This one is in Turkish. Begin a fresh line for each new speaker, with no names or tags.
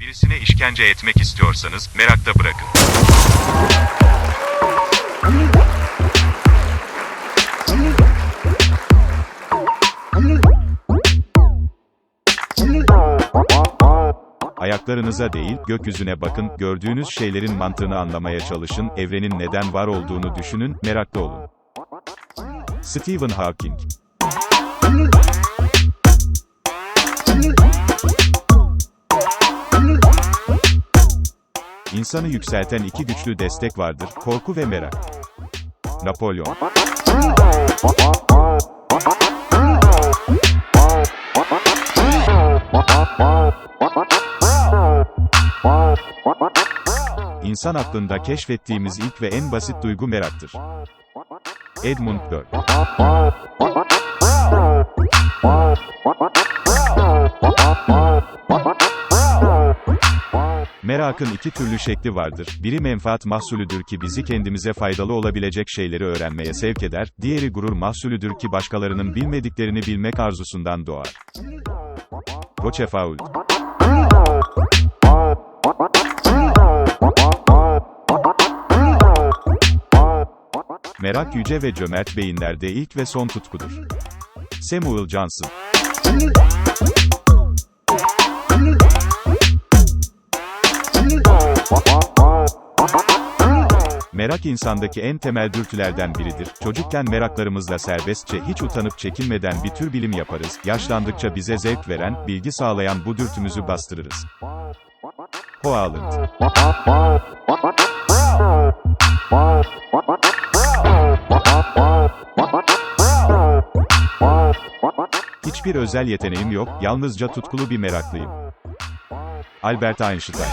Birisine işkence etmek istiyorsanız, merakta bırakın. Ayaklarınıza değil, gökyüzüne bakın, gördüğünüz şeylerin mantığını anlamaya çalışın, evrenin neden var olduğunu düşünün, meraklı olun. Stephen Hawking İnsanı yükselten iki güçlü destek vardır, korku ve merak. Napolyon İnsan aklında keşfettiğimiz ilk ve en basit duygu meraktır. Edmund Burke Merakın iki türlü şekli vardır. Biri menfaat mahsulüdür ki bizi kendimize faydalı olabilecek şeyleri öğrenmeye sevk eder, diğeri gurur mahsulüdür ki başkalarının bilmediklerini bilmek arzusundan doğar. Rochefoucauld Merak yüce ve cömert beyinlerde ilk ve son tutkudur. Samuel Johnson Merak insandaki en temel dürtülerden biridir. Çocukken meraklarımızla serbestçe hiç utanıp çekinmeden bir tür bilim yaparız. Yaşlandıkça bize zevk veren, bilgi sağlayan bu dürtümüzü bastırırız. Hoaland Hiçbir özel yeteneğim yok, yalnızca tutkulu bir meraklıyım. Albert Einstein